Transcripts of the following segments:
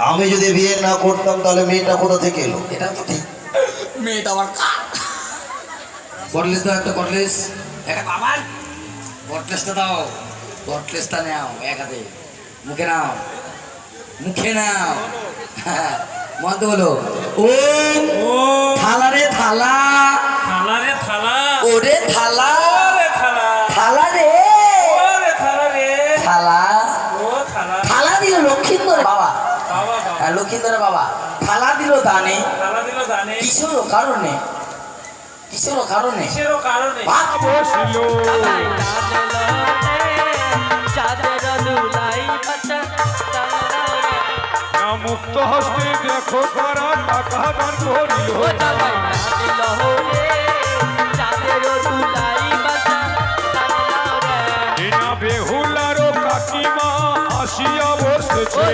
আমি যদি বিয়ে না করতাম তাহলে মেয়েটা কোথা থেকে এলো? এটা তো ঠিক। মেয়েটা আমার কার? কটলেস দাও একটা কটলেস একটা বাবার কটলেসটা দাও। কটলেসটা নাও এক হাতে। মুখে নাও। মুখে নাও। হ্যাঁ, মন্ত্র বলো। ও থালা রে থালা। থালা রে থালা। ওরে থালা। হ্যাঁ বাবা। থালা দিল দানে। দিল কারণে? কিসের কারণে? মুক্ত হস্তে দেখো তারা টাকা দান করিল। এনা কাকিমা আসিয়া বসেছে।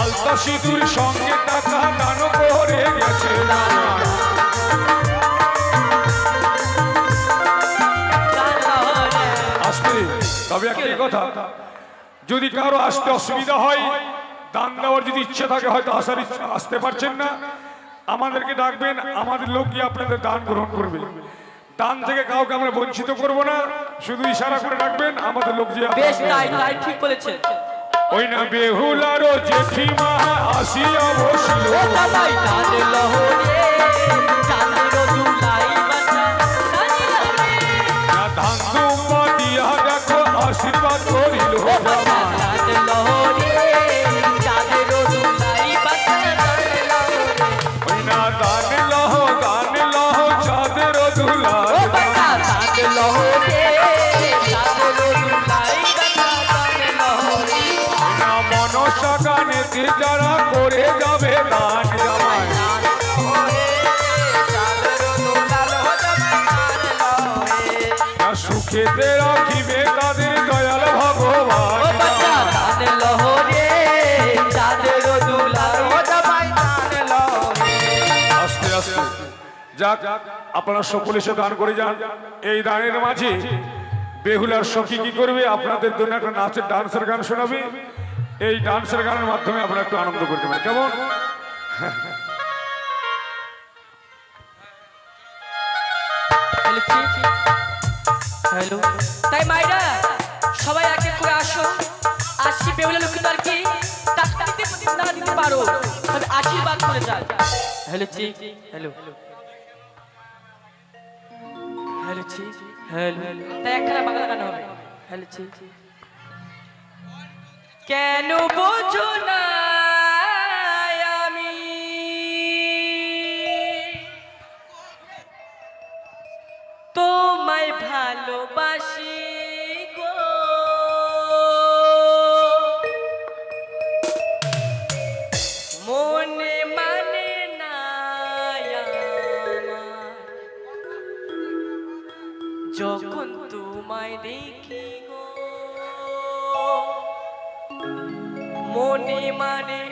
আলতা সিঁদুর সঙ্গে টাকা দান করে গেছে। আসতে তবে একটি কথা যদি কারও আসতে অসুবিধা হয় দান দেওয়ার যদি ইচ্ছে থাকে হয়তো আসার ইচ্ছা আসতে পারছেন না। আমাদেরকে ডাকবেন আমাদের লোক গিয়ে আপনাদের দান গ্রহণ করবে। দান থেকে কাউকে আমরা বঞ্চিত করব না শুধু ইশারা করে ডাকবেন আমাদের লোক গিয়ে বেশ তাই তাই ঠিক বলেছেন। ওই না বেহুলারও জেঠিমা আসিয়া বসল। তাই টানে লহরে চাঁদের দুলাই বাঁচা ধান দিয়া দেখো আশীর্বাদ করিল টানে লহরে যাক আপনারা সকলে সে দান করে যান। এই দানের মাঝে বেহুলার সখী কি করবে? আপনাদের জন্য একটা নাচের ডান্সের গান শোনাবে। এই ডান্সের গানের মাধ্যমে আপনারা একটু আনন্দ করতে পারেন। কেমন? হ্যালো। তাই মাইরা সবাই এক এক করে আসো। আসি বেউলা লক্ষ্মী আর কি? দিতে পারো। তবে আশীর্বাদ করে যান। Hello hello. হ্যালো। হেল তাই একখানা বাংলা গান হবে। হেলছি কেন বোঝো না আমি? তোমায় ভালোবাসি। মনে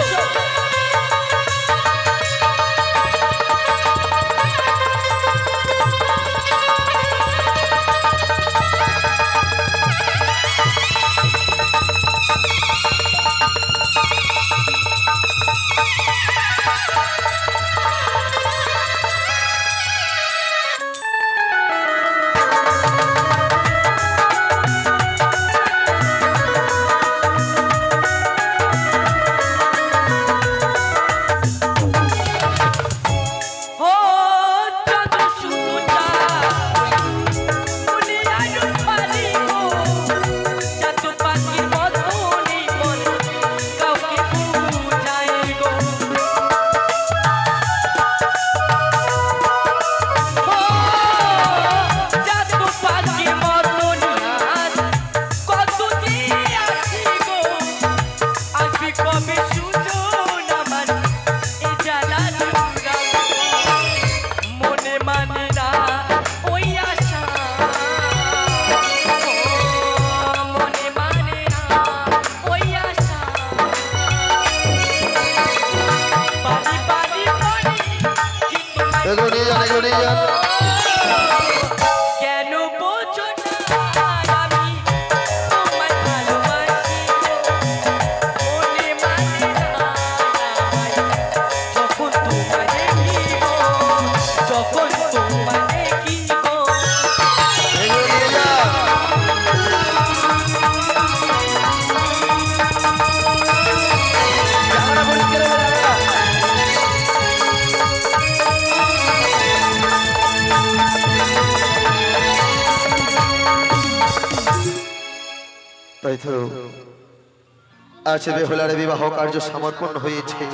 show. আজ বেহুলার বিবাহ কার্য সমর্পণ হয়েছে।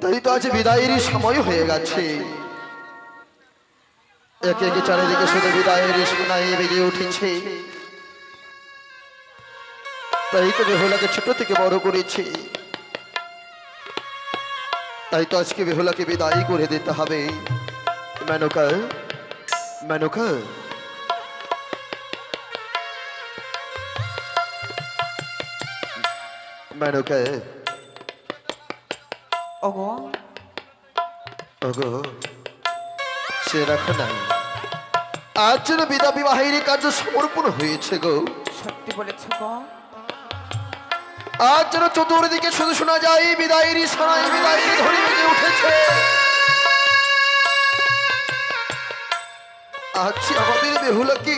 তাই তো আজ বিদায়েরই সময় হয়ে গেছে। একে একে চারিদিকে শুধু বিদায়ের শোনাই বেরিয়ে উঠেছে। তাই তো বেহুলাকে ছোট থেকে বড় করেছে। তাই তো আজকে বেহুলাকে বিদায় করে দিতে হবে। মেনকা মেনকা। মেনকা ওগো ওগো সে রাখো নাই। আজ যেন বিদা বিবাহের কার্য সমর্পণ হয়েছে গো। সত্যি বলেছ গো। আজ যেন চতুর্দিকে শুধু শোনা যায় বিদায়ের সানাই বিদায়ের ধরে বেজে উঠেছে। আজ আমাদের বেহুলাকে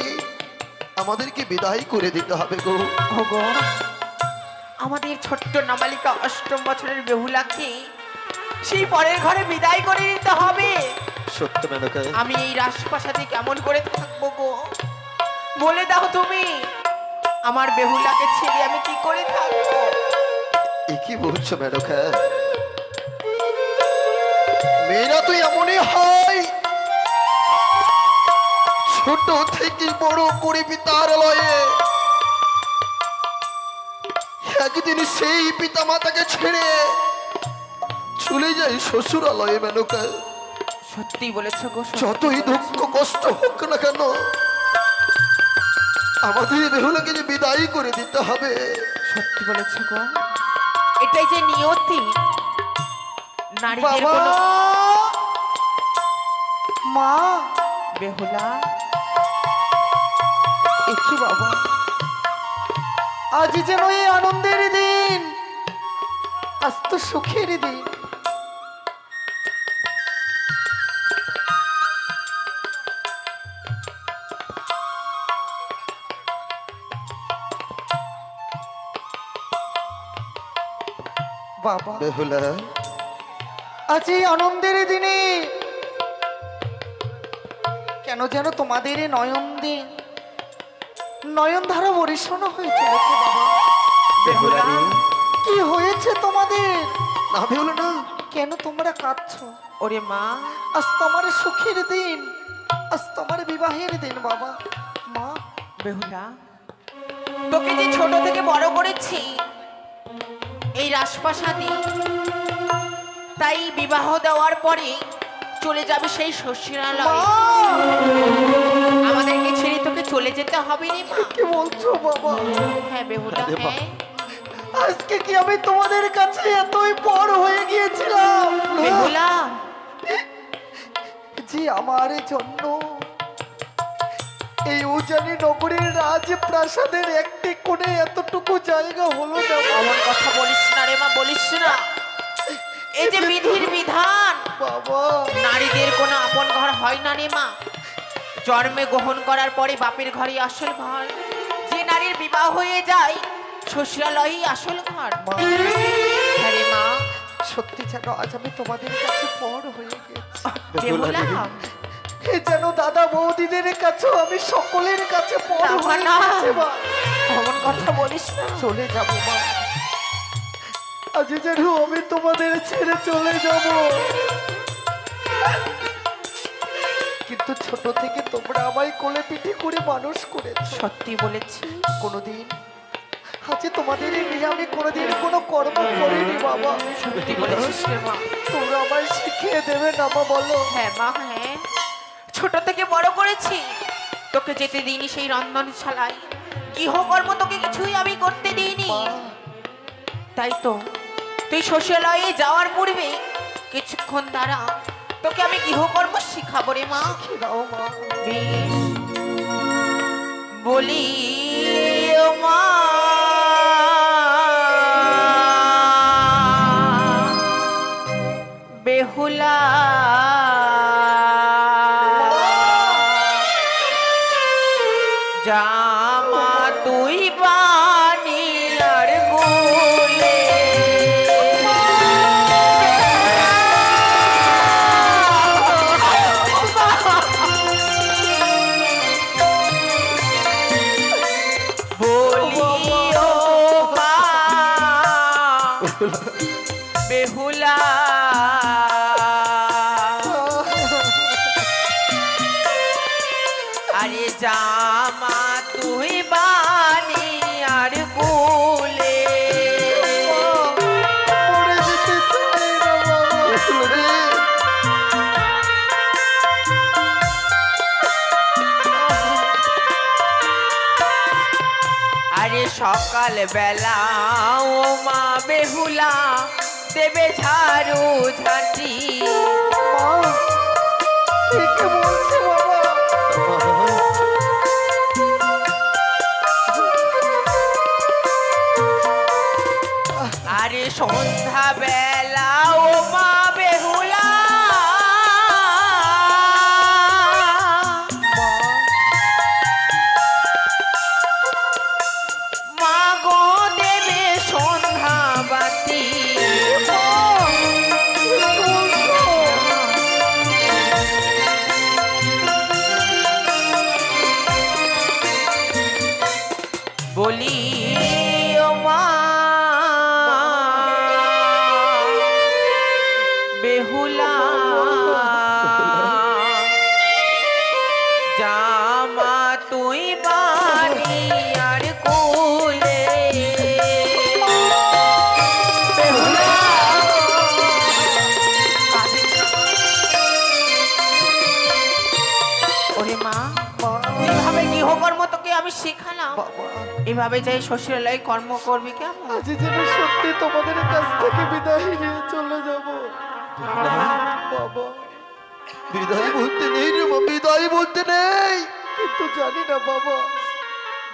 আমাদেরকে বিদায় করে দিতে হবে গো। ওগো। আমাদের ছোট্ট নাবালিকা অষ্টম বছরের বেহুলাকে সেই পরের ঘরে বিদায় করে নিতে হবে। সত্য মেনকা। আমি এই রাজপ্রাসাদে কেমন করে থাকব গো? বলে দাও তুমি আমার বেহুলাকে ছেড়ে আমি কি করে থাকব? এ কি বলছো মেনকা? মেয়েরা তো এমনই হয়। ছোট থেকে বড় করে পিতার লয়ে। একদিন সেই পিতা মাতাকে ছেড়ে চলে যায় শ্বশুরালয়ে মেনকা। সত্যি বলেছ গো যতই দুঃখ কষ্ট হোক না কেন আমাদের বেহুলাকে যে বিদায় করে দিতে হবে। সত্যি বলেছ গো। এটাই যে নিয়তি নারীদের বাবা! কোনো মা! বেহুলা! একই বাবা। আজ যেন এই আনন্দের দিন আজ তো সুখের দিন। বাবা বেহুলা। আজ এই আনন্দের দিনে কেন যেন তোমাদের নয়ন দিন নয়ন ধারা বরিশন হয়ে চলেছে বাবা। কি হয়েছে তোমাদের? না বেহুলা না। কেন তোমরা কাঁদছো? ওরে মা। আজ তোমার সুখের দিন আজ তোমার বিবাহের দিন বাবা। মা। বেহুলা তোকে যে ছোট থেকে বড় করেছি এই রাজপ্রাসাদে তাই বিবাহ দেওয়ার পরে চলে যাবে সেই শ্বশুরালয় চলে যেতে হবে রে মা। কি বলছো বাবা? হ্যাঁ বেহুলা আরে বাবা। হ্যাঁ। আজকে কি আমি তোমাদের কাছে এতই পর হয়ে গিয়েছিলাম? বেহুলা যে আমার জন্য। এই উজানি নগরীর রাজপ্রাসাদের একটি কোণে এতটুকু জায়গা হলো না এমন কথা বলিস না রে মা বলিস না। এই যে বিধির বিধান। বাবা। নারীদের কোনো আপন ঘর হয় না রে মা। জন্মে গ্রহণ করার পরে বাপের ঘরে আসল ঘর যে নারীর বিবাহ হয়ে যায় শ্বশুরালয়ই আসল ঘর মা হ্যাঁ মা সত্যি যেন আজ আমি তোমাদের কাছে পর হয়ে গেছি। যেন দাদা বৌদিদের কাছেও আমি সকলের কাছে। এমন কথা বলিস না। চলে যাব মা। আজ যেন আমি তোমাদের ছেড়ে চলে যাব। কিন্তু ছোট থেকে তোমরা আমায় কোলে পিঠে করে মানুষ করেছ। সত্যি বলেছি। কোনোদিন আজকে তোমাদের নিয়ে আমি কোনোদিন কোনো কর্ম করিনি বাবা। সত্যি বলেছিস রে মা। তোমরা আমায় শিখিয়ে দেবে না মা বলো। হ্যাঁ মা হ্যাঁ। ছোট থেকে বড় করেছি। তোকে যেতে দিইনি সেই রন্ধনশালায়। গৃহকর্ম তোকে কিছুই আমি করতে দিইনি। তাই তো তুই শ্বশুরালয়ে যাওয়ার পূর্বে কিছুক্ষণ দ্বারা তোকে আমি গৃহকর্ম শিখাবো রে মা। বলি ও মা জামা তুই বানি আর কুলে। আরে সকাল বেলা ও মা বেহুলা দেবে ঝাড়ু ঝাঁটি বলছে আরে সন্ধ্যা ও মা। আমি শেখালাম। বাবা। এভাবে যাই শ্বশুরালয় কর্ম করবি কেমন? আজ যেন সত্যি তোমাদের কাছ থেকে বিদায় নিয়ে চলে যাব। বাবা। বিদায় বলতে নেই রে বিদায় বলতে নেই। কিন্তু জানি না বাবা।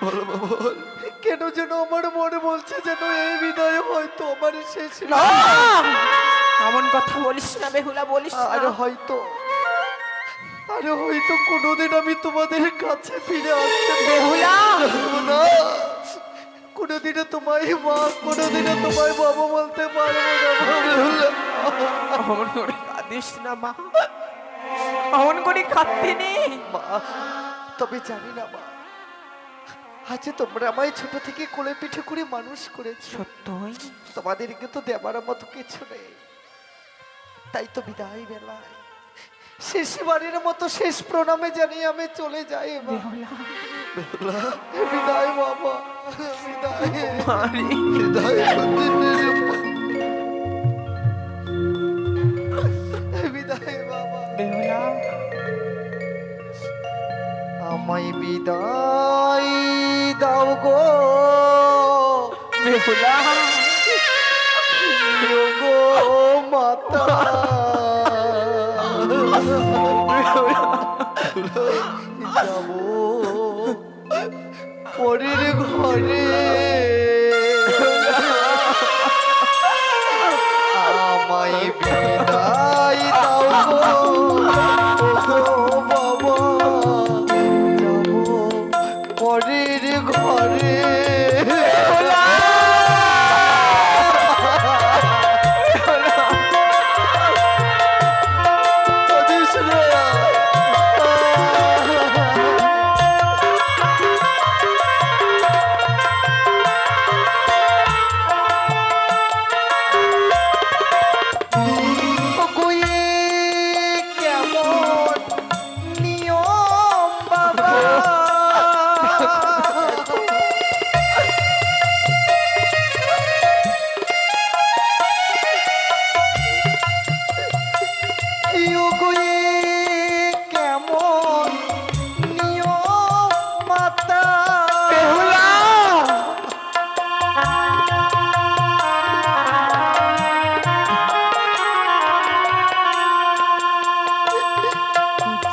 বলো বাবা বল। কেন যেন আমার মনে বলছে যেন এই বিদায় হয়তো আমার শেষ না! এমন কথা বলিস না বেহুলা বলিস না। আর হয়তো আরে হয়তো কোনোদিন আমি তোমাদের কাছে ফিরে আসতে পারব না। কোনোদিনও তোমায় মা কোনোদিনও তোমায় বাবা বলতে পারব না। অমন করে কাঁদিস না মা। অমন করে কাঁদতে নেই মা তবে জানি না মা। আজ তোমরা আমায় ছোট থেকে কোলে পিঠে করে মানুষ করেছ। সত্যই? তোমাদেরকে তো দেবার মতো কিছু নেই। তাই তো বিদায় বেলায়। শেষবারের মতো শেষ প্রণামে জানিয়ে আমি চলে যাই বিদায় বাবা। বিদায়। বাবা। আমায় বিদায় দাও গো। বেহুলা। গো মাতা। যাব। পরের ঘরে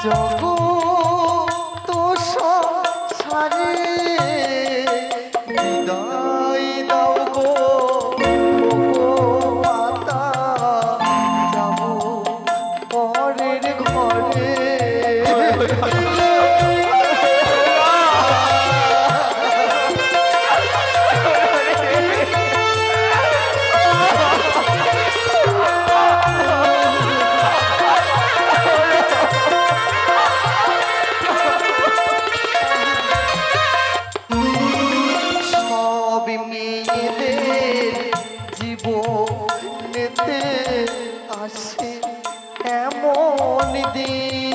চোখ আসে এমন দিন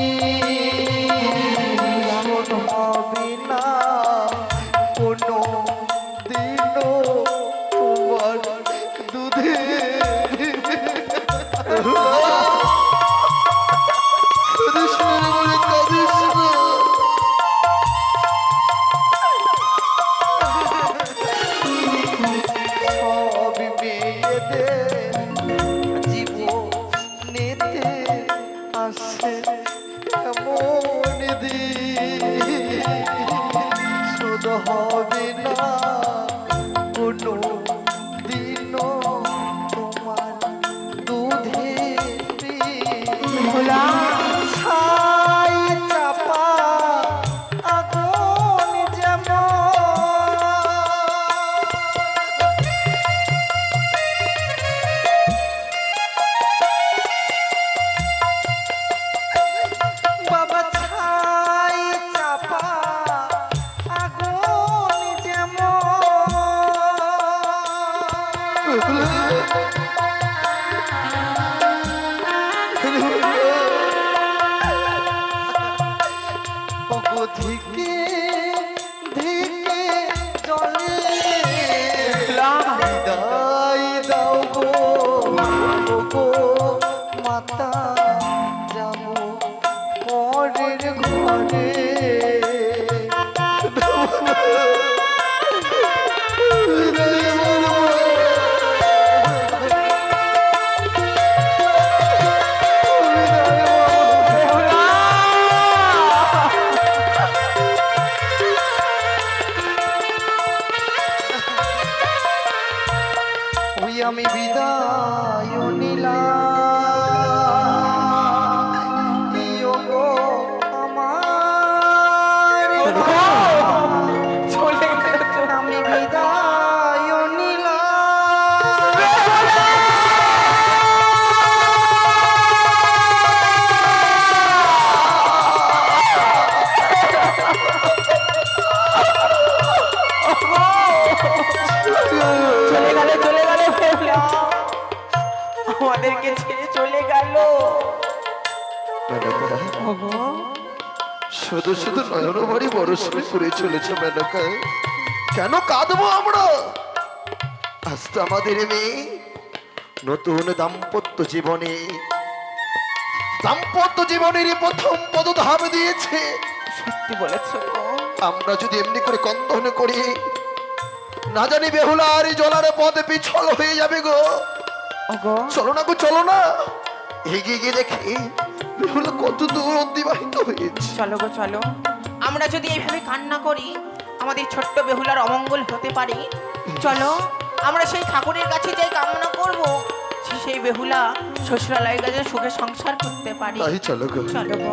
চলে গেল। আমি বিদায় নিলাম চলে গেল। চলে গেল বেহুলা আমাদেরকে ছেড়ে চলে গেল। শুধু শুধু নয়ন বাড়ি বরসবে করে চলেছে মেনকা কেন কাঁদবো আমরা? আজ তো আমাদের মেয়ে নতুন দাম্পত্য জীবনে। দাম্পত্য জীবনের প্রথম পদধাপ দিয়েছে। সত্যি বলেছ। আমরা যদি এমনি করে কন্দন করি না জানি বেহুলা আর এই জলার পথে পিছল হয়ে যাবে গো। চলো না গো চলো না। এগিয়ে গিয়ে দেখি বেহুলা কত দূর অতিবাহিত হয়েছে। চলো গো চলো। আমরা যদি এইভাবে কান্না করি আমাদের ছোট্ট বেহুলার অমঙ্গল হতে পারে। চলো আমরা সেই ঠাকুরের কাছে যাই কামনা করব সেই বেহুলা শ্বশুরালয়ের কাছে সুখে সংসার করতে পারি। চলো গো। চলো গো।